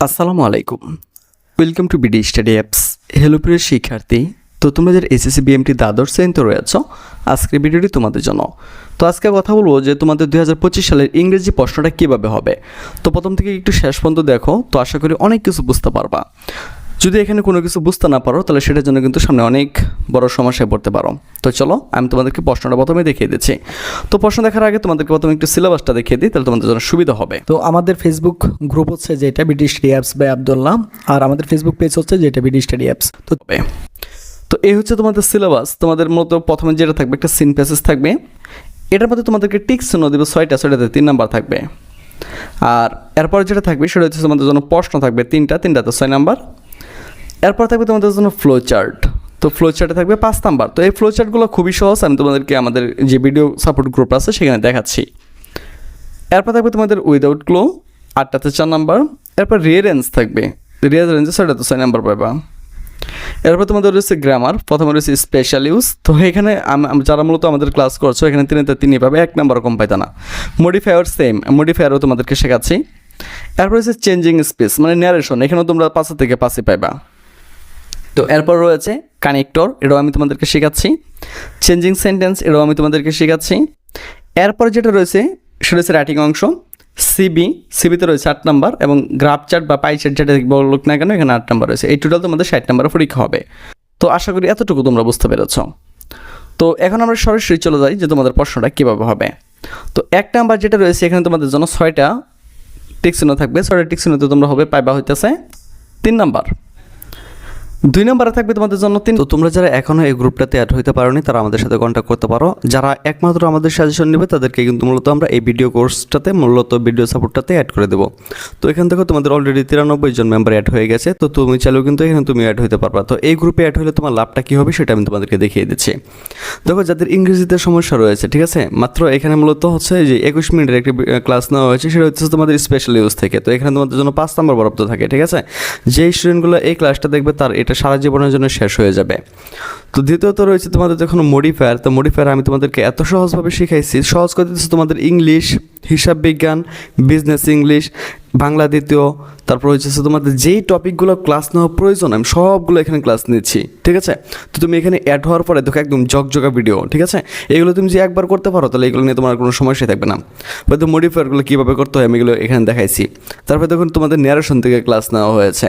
আসসালামু আলাইকুম। Welcome to BD study apps hello প্রিয় শিক্ষার্থী। তো তোমরা যারা এসএসসি বিএমটি দ্বাদশ শ্রেণীতে রয়েছ, আজকের ভিডিওটি তোমাদের জন্য। তো আজকে কথা বলব যে তোমাদের দুই হাজার পঁচিশ সালের ইংরেজি প্রশ্নটা কীভাবে হবে। তো প্রথম থেকে একটু শেষ পর্যন্ত দেখো, তো আশা করি অনেক কিছু বুঝতে পারবা। যদি এখানে কোনো কিছু বুঝতে না পারো, তাহলে সেটার জন্য কিন্তু সামনে অনেক বড় সমস্যায় পড়তে পারো। তো চলো আমি তোমাদেরকে প্রশ্নটা প্রথমে দেখিয়ে দিচ্ছি। তো প্রশ্ন দেখার আগে তোমাদেরকে প্রথমে একটু সিলেবাসটা দেখিয়ে দিই তাহলে তোমাদের জন্য সুবিধা হবে। তো আমাদের ফেসবুক গ্রুপ হচ্ছে যেটা BD study apps by Abdullah আর আমাদের ফেসবুক পেজ হচ্ছে যেটা বিডি স্টাডি অ্যাপস তো তো এই হচ্ছে তোমাদের সিলেবাস তোমাদের মূলত প্রথমে যেটা থাকবে একটা সিন প্যাসেজ থাকবে। এটার মধ্যে তোমাদেরকে টিক চিহ্ন দেবে ছয়টা ছয়টাতে তিন নাম্বার থাকবে। আর এরপর যেটা থাকবে সেটা হচ্ছে তোমাদের জন্য প্রশ্ন থাকবে তিনটা তিনটাতে ছয় নাম্বার। এরপর থাকবে তোমাদের জন্য ফ্লো চার্ট তো ফ্লো চার্টে থাকবে পাঁচ নাম্বার। তো এই ফ্লো চার্টগুলো খুবই সহজ, আমি তোমাদেরকে আমাদের যে ভিডিও সাপোর্ট গ্রুপ আছে সেখানে দেখাচ্ছি। এরপর থাকবে তোমাদের উইদাউট ক্লো আটটাতে চার নাম্বার। এরপর রেঞ্জ থাকবে। রেঞ্জে সেটা তো ছয় নাম্বার পাবা। এরপর তোমাদের রয়েছে গ্রামার প্রথমে রয়েছে স্পেশাল ইউজ তো এখানে যারা মূলত আমাদের ক্লাস করছ, এখানে তিনেতে তিনি পাবে, এক নাম্বার কম পাইতে না। মডিফায়ার সেম মডিফায়ারও তোমাদেরকে শেখাচ্ছি। এরপর রয়েছে চেঞ্জিং স্পেস মানে ন্যারেশন এখানেও তোমরা পাঁচে থেকে পাঁচে পাইবা। তো এরপর রয়েছে কানেক্টর, এটাও আমি তোমাদেরকে শেখাচ্ছি। চেঞ্জিং সেন্টেন্স এটাও আমি তোমাদেরকে শেখাচ্ছি। এরপর যেটা রয়েছে, সেটা হচ্ছে রাইটিং অংশ। সিবি সিবিতে রয়েছে আট নাম্বার এবং গ্রাফ চার্ট বা পাই চার্ট যেটা বলুক না কেন, এখানে আট নাম্বার রয়েছে। এই টোটাল তোমাদের ষাট নাম্বার পরীক্ষা হবে। তো আশা করি এতটুকু তোমরা বুঝতে পেরেছ। তো এখন আমরা সরাসরি চলে যাই যে তোমাদের প্রশ্নটা কীভাবে হবে। তো এক নাম্বার যেটা রয়েছে, এখানে তোমাদের জন্য ছয়টা টিকচিহ্ন থাকবে। ছয়টা টিকচিহ্নতে তোমরা হবে পাইবা হইতেছে তিন নাম্বার। দুই নম্বরে থাকবে তোমাদের জন্য তিন তো তোমরা যারা এখনও এই গ্রুপটাতে অ্যাড হইতে পারোনি, তারা আমাদের সাথে কন্ট্যাক্ট করতে পারো। যারা একমাত্র আমাদের সাজেশন নেবে, তাদেরকে কিন্তু মূলত আমরা এই ভিডিও কোর্সটাতে মূলত ভিডিও সাপোর্টটাতে অ্যাড করে দেবো। তো এখান থেকে তোমাদের অলরেডি তিরানব্বই জন মেম্বার অ্যাড হয়ে গেছে। তো তুমি চাইলেও কিন্তু এখানে তুমি অ্যাড হতে পারবা। তো এই গ্রুপে অ্যাড হলে তোমার লাভটা কী হবে, সেটা আমি তোমাদেরকে দেখিয়ে দিচ্ছি। দেখো, যাদের ইংরেজিতে সমস্যা রয়েছে, ঠিক আছে? মাত্র এখানে মূলত হচ্ছে যে একুশ মিনিটের একটি ক্লাস নেওয়া হয়েছে, সেটা হচ্ছে তোমাদের স্পেশাল ইউজ থেকে। তো এখানে তোমাদের জন্য পাঁচ নম্বর বরাদ্দ থাকে, ঠিক আছে? যেই স্টুডেন্টগুলো এই ক্লাসটা দেখবে, তার এটা সারা জীবনের জন্য শেষ হয়ে যাবে। তো দ্বিতীয়ত রয়েছে তোমাদের যখন মডিফায়ার, তো মডিফায়ার আমি তোমাদেরকে এত সহজভাবে শিখাইছি। সহজ করে দিচ্ছি তোমাদের ইংলিশ, হিসাব বিজ্ঞান বিজনেস ইংলিশ, বাংলা দ্বিতীয়, তারপর হচ্ছে তোমাদের যেই টপিকগুলো ক্লাস নেওয়া প্রয়োজন, আমি সবগুলো এখানে ক্লাস নিচ্ছি, ঠিক আছে? তো তুমি এখানে অ্যাড হওয়ার পরে দেখো একদম জগজগা ভিডিও ঠিক আছে? এগুলো তুমি যে একবার করতে পারো, তাহলে এগুলো নিয়ে তোমার কোনো সমস্যা থাকবে না। বা তো মডিফায়ারগুলো কীভাবে করতে হয়, আমি এগুলো এখানে দেখাইছি। তারপরে দেখুন তোমাদের ন্যারেশন থেকে ক্লাস নেওয়া হয়েছে।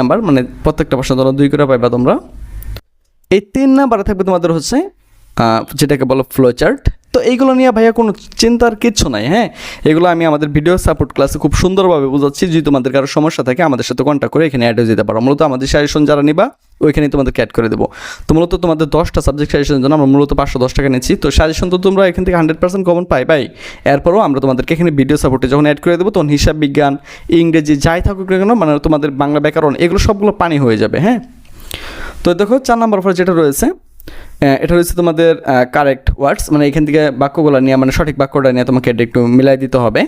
নাম্বার মানে প্রত্যেকটা প্রশ্ন ধরো দুই করে পাইবা তোমরা। এই তিন নাম্বারে থাকবে তোমাদের হচ্ছে যেটাকে বলো ফ্লো চার্ট তো এইগুলো নিয়ে ভাইয়া কোনো চিন্তার কিচ্ছু নাই হ্যাঁ? এগুলো আমি আমাদের ভিডিও সাপোর্ট ক্লাসে খুব সুন্দরভাবে বোঝাচ্ছি। যদি তোমাদের কারও সমস্যা থাকে, আমাদের সাথে কন্ট্যাক্ট করে এখানে অ্যাড হয়ে যেতে পারো। মূলত আমাদের সাজেশন যারা নিবা ওইখানে তোমাদেরকে অ্যাড করে দেবো। তো মূলত তোমাদের দশটা সাবজেক্ট সাজেশনের জন্য আমরা মূলত পাঁচশো দশ টাকা নিচ্ছি। তো সাজেশন তো তোমরা এখান থেকে হান্ড্রেড পার্সেন্ট কমন পাই পাই। এরপরও আমরা তোমাদেরকে এখানে ভিডিও সাপোর্টে যখন অ্যাড করে দেবো, তখন হিসাব বিজ্ঞান, ইংরেজি যাই থাকুক না কেন মানে তোমাদের বাংলা ব্যাকরণ, এগুলো সবগুলো পানি হয়ে যাবে হ্যাঁ? তো দেখো, চার নম্বর পরে যেটা রয়েছে এটা হচ্ছে তোমাদের কারেক্ট ওয়ার্ডস মানে এখান থেকে বাক্যগুলো নিয়ে মানে সঠিক বাক্যটা নিয়ে তোমাকে এটা একটু মিলাই দিতে হবে।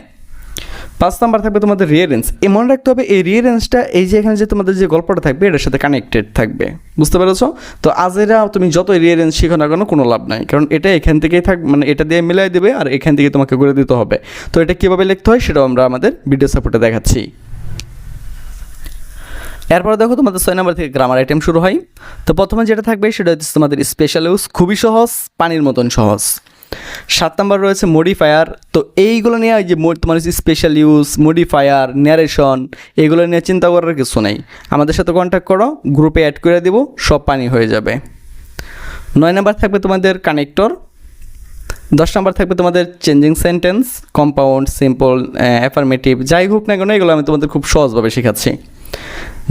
পাঁচ নাম্বার থাকবে তোমাদের রিয়ারেন্স এ মনে রাখতে হবে, এই রিয়ারেন্সটা এই যে এখানে যে তোমাদের যে গল্পটা থাকবে, এটার সাথে কানেক্টেড থাকবে। বুঝতে পেরেছ? তো আজ আজেরা তুমি যত রিয়ারেন্স শিখো না কেন, কোনো লাভ নাই। কারণ এটা এখান থেকেই থাক মানে এটা দিয়ে মিলাই দেবে, আর এখান থেকে তোমাকে করে দিতে হবে। তো এটা কীভাবে লিখতে হয়, সেটাও আমরা আমাদের ভিডিও সাপোর্টে দেখাচ্ছি। এরপর দেখো তোমাদের ছয় নম্বর থেকে গ্রামার আইটেম শুরু হয়। তো প্রথমে যেটা থাকবে সেটা হচ্ছে তোমাদের স্পেশাল ইউজ খুবই সহজ, পানির মতন সহজ। সাত নম্বর রয়েছে মডিফায়ার তো এইগুলো নিয়ে যে তোমার স্পেশাল ইউজ মডিফায়ার ন্যারেশন এগুলো নিয়ে চিন্তা করার কিছু নেই। আমাদের সাথে কন্ট্যাক্ট করো গ্রুপে অ্যাড করে দেবো, সব পানি হয়ে যাবে। নয় নাম্বার থাকবে তোমাদের কানেক্টর দশ নাম্বার থাকবে তোমাদের changing sentence compound simple affirmative যাই হোক না কেন, এগুলো আমি তোমাদের খুব সহজভাবে শেখাচ্ছি।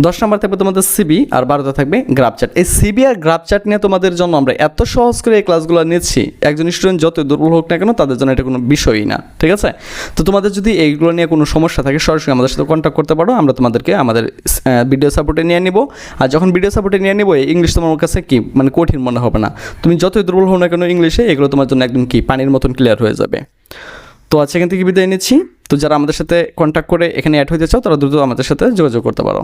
দশ নাম্বার থাকবে তোমাদের সিবি আর বারোটা থাকবে গ্রাফ চার্ট এই সিবি আর গ্রাফ চার্ট নিয়ে তোমাদের জন্য আমরা এত সহজ করে এই ক্লাসগুলো নিচ্ছি, একজন স্টুডেন্ট যত দুর্বল হোক না কেন তাদের জন্য এটা কোনো বিষয়ই না, ঠিক আছে? তো তোমাদের যদি এইগুলো নিয়ে কোনো সমস্যা থাকে, সরাসরি আমাদের সাথে কন্ট্যাক্ট করতে পারো, আমরা তোমাদেরকে আমাদের ভিডিও সাপোর্টে নিয়ে নিব। আর যখন ভিডিও সাপোর্টে নিয়ে নিব ইংলিশ তোমার কাছে কি মানে কঠিন মনে হবে না। তুমি যতই দুর্বল হও না কেন ইংলিশে এগুলো তোমার জন্য একদম কি, পানির মতন ক্লিয়ার হয়ে যাবে। তো আজকে এখান থেকে বিদায় নিচ্ছি। তো যারা আমাদের সাথে কন্ট্যাক্ট করে এখানে অ্যাড হতে চাও, তারা দ্রুত আমাদের সাথে যোগাযোগ করতে পারো।